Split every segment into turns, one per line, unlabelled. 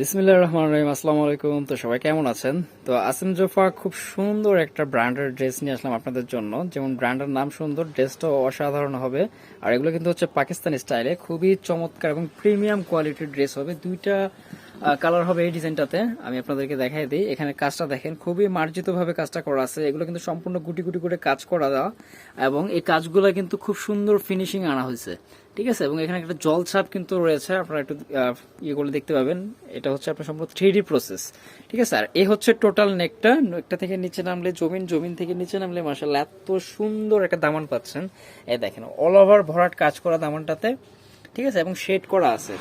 বিসমিল্লাহ রহমান রহিম, আসসালামু আলাইকুম। তো সবাই কেমন আছেন? তো আসিম জোফা খুব সুন্দর একটা ব্র্যান্ডের ড্রেস নিয়ে আসলাম আপনাদের জন্য। যেমন ব্র্যান্ডের নাম সুন্দর, ড্রেসটাও অসাধারণ হবে। আর এগুলো কিন্তু হচ্ছে পাকিস্তানি স্টাইলে। খুবই চমৎকার এবং প্রিমিয়াম কোয়ালিটির ড্রেস হবে। দুইটা কালার হবে এই ডিজাইনটাতে। আমি আপনাদেরকে দেখাই দিই। এখানে কাজটা দেখেন, খুবই মার্জিতভাবে কাজটা করা আছে। এগুলো কিন্তু সম্পূর্ণ গুটি গুটি করে কাজ করা দেওয়া। এবং এই কাজগুলো কিন্তু খুব সুন্দর ফিনিশিং আনা হয়েছে। ঠিক আছে? এবং এখানে একটা জল ছাপ কিন্তু রয়েছে। আপনারা একটু ইয়ে করে দেখতে পাবেন। এটা হচ্ছে আপনার সম্পূর্ণ থ্রি প্রসেস ঠিক আছে? আর এই হচ্ছে টোটাল নেকটা নেকটা থেকে নিচে নামলে জমিন জমিন থেকে নিচে নামলে মার্শাল এত সুন্দর একটা দামান পাচ্ছেন। এই দেখেন অল ওভার ভরাট কাজ করা দামানটাতে। ঠিক আছে? এবং শেড করা আছে।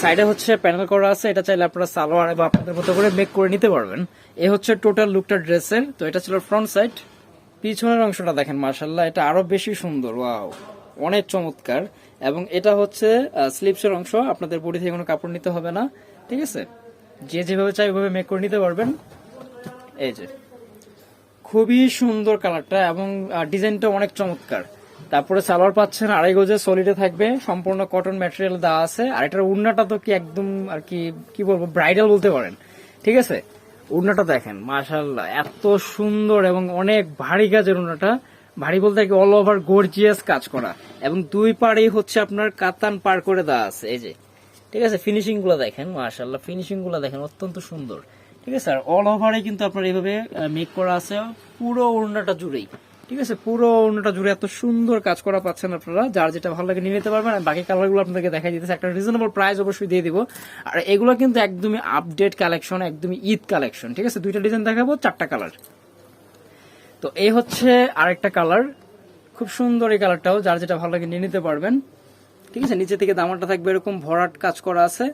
সাইডে হচ্ছে প্যানেল করা আছে, এটা চাইলে আপনারা সালোয়ার বা আপনাদের মতো করে মেক করে নিতে পারবেন। এ হচ্ছে টোটাল লুকটা ড্রেসের, তো এটা ছিল ফ্রন্ট সাইড পিছনের অংশটা দেখেন মার্শাল্লাহ এটা আরও বেশি সুন্দর, ওয়াও, অনেক চমৎকার। এবং এটা হচ্ছে স্লিপসের অংশ, আপনাদের বডি থেকে কোনো কাপড় নিতে হবে না, ঠিক আছে? যে যেভাবে চাই ওইভাবে মেক করে নিতে পারবেন। এই যে, খুবই সুন্দর কালারটা এবং ডিজাইনটা অনেক চমৎকার। তারপরে সালোয়ার পাচ্ছেন আড়াই গজে সলিডে থাকবে। সম্পূর্ণ কটন ম্যাটেরিয়াল দেওয়া আছে। আর এটার উন্নাটা তো কি একদম আর কি কি বলব ব্রাইডাল বলতে পারেন। ঠিক আছে? উন্নাটা দেখেন মাশাল্লাহ এত সুন্দর এবং অনেক ভারী কাজের উন্নাটা ভারী বলতে কি অল ওভার গর্জিয়াস কাজ করা। এবং দুই পাড়েই হচ্ছে আপনার কাতান পার করে দেওয়া আছে, এই যে। ঠিক আছে? ফিনিশিংগুলো দেখেন মাশাল্লাহ ফিনিশিংগুলো দেখেন, অত্যন্ত সুন্দর। ঠিক আছে? আর অল ওভারে কিন্তু আপনার এইভাবে মেক করা আছে, পুরো ওড়নাটা জুড়েই। ঠিক আছে, পুরো অন্যটা জুড়ে এত সুন্দর কাজ করা পাচ্ছেন আপনারা। যার যেটা ভালো লাগে নিয়ে নিতে পারবেন। আর বাকি কালারগুলো আপনাদেরকে দেখাই দিতেছে। একটা রিজনেবল প্রাইস অবশ্যই দিয়ে দিব। আর এগুলো কিন্তু একদমই আপডেট কালেকশন একদমই ঈদ কালেকশন ঠিক আছে? দুইটা ডিজাইন দেখাবো, চারটা কালার তো এই হচ্ছে আরেকটা কালার খুব সুন্দর এই কালারটাও যার যেটা ভালো লাগে নিয়ে নিতে পারবেন। ঠিক আছে? নিচে থেকে দামানটা থাকবে এরকম ভরাট কাজ করা আছে।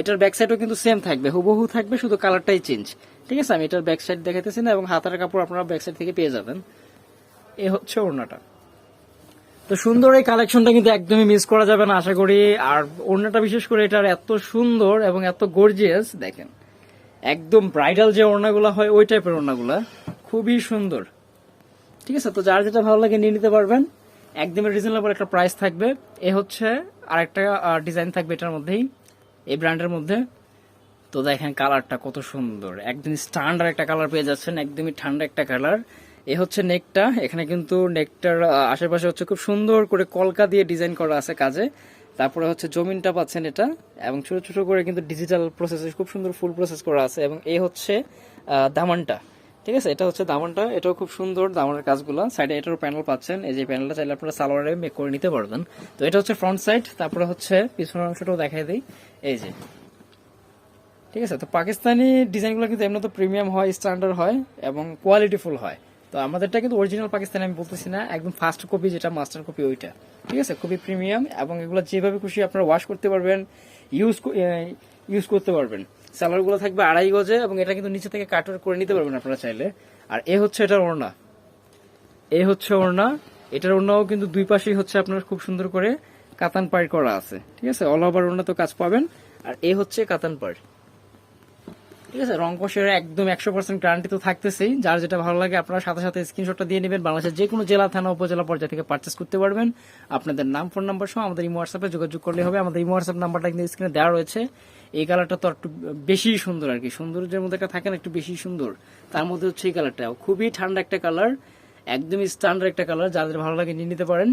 এটার ব্যাক সাইডও কিন্তু সেম থাকবে। হুবহু থাকবে, শুধু কালারটাই চেঞ্জ ঠিক আছে? আমি এটার ব্যাক সাইড দেখাইতেছি না, এবং হাতার কাপড় আপনারা ব্যাক সাইড থেকে পেয়ে যাবেন। এ হচ্ছে ওড়নাটা। তো সুন্দর এই কালেকশনটা কিন্তু একদমই মিস করা যাবে না, আশা করি। আর ওড়নাটা বিশেষ করে এটার এত সুন্দর এবং এত গর্জিয়াস দেখেন, একদম ব্রাইডাল যে ওড়নাগুলো হয়, ওই টাইপের ওড়নাগুলা, খুবই সুন্দর। ঠিক আছে, তো যার যেটা ভালো লাগে নিয়ে নিতে পারবেন। একদমই রিজনেবল একটা প্রাইস থাকবে। এ হচ্ছে আরেকটা ডিজাইন থাকবে এটার মধ্যেই, এই ব্র্যান্ডের মধ্যে। তো দেখেন কালারটা কত সুন্দর। একদম স্ট্যান্ডার্ড একটা কালার পেয়ে যাচ্ছেন, একদমই ঠান্ডা একটা কালার এ হচ্ছে নেকটা। এখানে কিন্তু নেকটার আশেপাশে হচ্ছে খুব সুন্দর করে কলকা দিয়ে ডিজাইন করা আছে কাজে। তারপরে হচ্ছে জমিনটা পাচ্ছেন এটা, এবং ছোট ছোট করে কিন্তু ডিজিটাল প্রসেসে খুব সুন্দর ফুল প্রসেস করা আছে, এবং এ হচ্ছে দামানটা। ঠিক আছে? এটা হচ্ছে দামানটা, এটাও খুব সুন্দর দামানের কাজগুলো। সাইডে এটারও প্যানেল পাচ্ছেন। এই যে প্যানেলটা চাইলে আপনারা সালোয়ারে মেক করে নিতে পারবেন। তো এটা হচ্ছে ফ্রন্ট সাইড তারপরে হচ্ছে পিছনের অংশটাও দেখাই দিই। এই যে। ঠিক আছে? তো পাকিস্তানি ডিজাইনগুলো কিন্তু এমনি তো প্রিমিয়াম হয় স্ট্যান্ডার্ড হয়, এবং কোয়ালিটিফুল হয়। তো আমাদেরটা কিন্তু অরিজিনাল পাকিস্তানি, আমি বলতেছি না, একদম ফার্স্ট কপি যেটা মাস্টার কপি ওইটা। ঠিক আছে? খুবই প্রিমিয়াম এবং এগুলো যেভাবে খুশি আপনারা ওয়াশ করতে পারবেন ইউজ ইউজ করতে পারবেন। সালোয়ারগুলো থাকবে আড়াই গজে এবং এটা কিন্তু নিচে থেকে কাটার করে নিতে পারবেন আপনারা চাইলে। আর এ হচ্ছে এটার ওড়না। এ হচ্ছে ওড়না। এটার ওড়নাও কিন্তু দুই পাশেই হচ্ছে আপনার খুব সুন্দর করে কাতান পাড় করা আছে। ঠিক আছে? অল ওভার ওড়না তো কাজ পাবেন। আর এ হচ্ছে কাতান পাড়। ঠিক আছে, রং কষের একদম একশো পার্সেন্ট গ্যারান্টি তো থাকতেছেই। যার যেটা ভালো লাগে, আপনারা সাথে সাথে স্ক্রিনশটটা দিয়ে নেবেন। বাংলাদেশের যে কোনো জেলা, থানা, উপজেলা, পর্যায়ে থেকে পার্চেস করতে পারবেন। আপনাদের নাম ফোন নাম্বার সহ আমাদের ইমো হোয়াটসঅ্যাপে যোগাযোগ করলে হবে। আমাদের ইমো হোয়াটসঅ্যাপ নাম্বারটা কিন্তু স্ক্রিনে দেওয়া রয়েছে। এই কালারটা তো একটু বেশি সুন্দর আর কি। সৌন্দর্যের মধ্যে একটা থাকে না, একটু বেশি সুন্দর। তার মধ্যে হচ্ছে এই কালারটা খুবই ঠান্ডা একটা কালার একদমই স্ট্যান্ডার্ড একটা কালার যাদের ভালো লাগে, নিয়ে নিতে পারেন।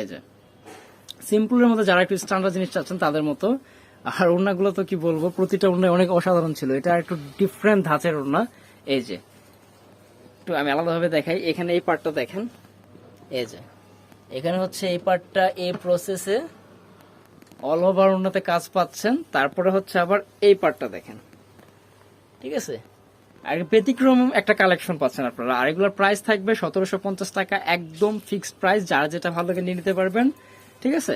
এই যে। সিম্পলের মধ্যে যারা একটু স্ট্যান্ডার্ড জিনিস চাচ্ছেন, তাদের মতো। আর ওড়নাগুলো তো কি বলব, প্রতিটা ওড়না অনেক অসাধারণ ছিল। এটা একটু ডিফারেন্ট ধাঁচের ওড়না। এই যে, একটু আমি আলাদাভাবে দেখাই। এখানে এই পার্টটা দেখেন। এই যে, এখানে হচ্ছে এই পার্টটা এই প্রসেসে অল ওভার ওড়নাতে কাজ পাচ্ছেন। তারপরে হচ্ছে আবার এই পার্টটা দেখেন। ঠিক আছে? আর ব্যতিক্রম একটা কালেকশন পাচ্ছেন আপনারা। আর এগুলোর প্রাইস থাকবে সতেরোশো পঞ্চাশ টাকা, একদম ফিক্সড প্রাইস যারা যেটা ভালো লাগে নিয়ে নিতে পারবেন। ঠিক আছে?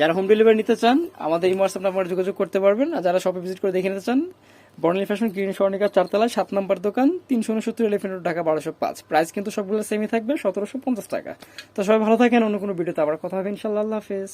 যারা হোম ডেলিভারি নিতে চান, আমাদের এই হোয়াটসঅ্যাপ আপনার যোগাযোগ করতে পারবেন। আর যারা শপে ভিজিট করে দেখে নিতে চান বর্ণালী ফ্যাশন গ্রিন স্বর্ণিকা চারতলায় সাত নম্বর দোকান, তিনশো উনসত্তর এলিফেন্ট ঢাকা, বারোশো পাঁচ। প্রাইস কিন্তু সবগুলো সেমই থাকবে, সতেরোশো পঞ্চাশ টাকা। তো সবাই ভালো থাকেন, অন্য কোনো ভিডিওতে আবার কথা হবে। ইনশাল্লাহ, আল্লাহ হাফেজ।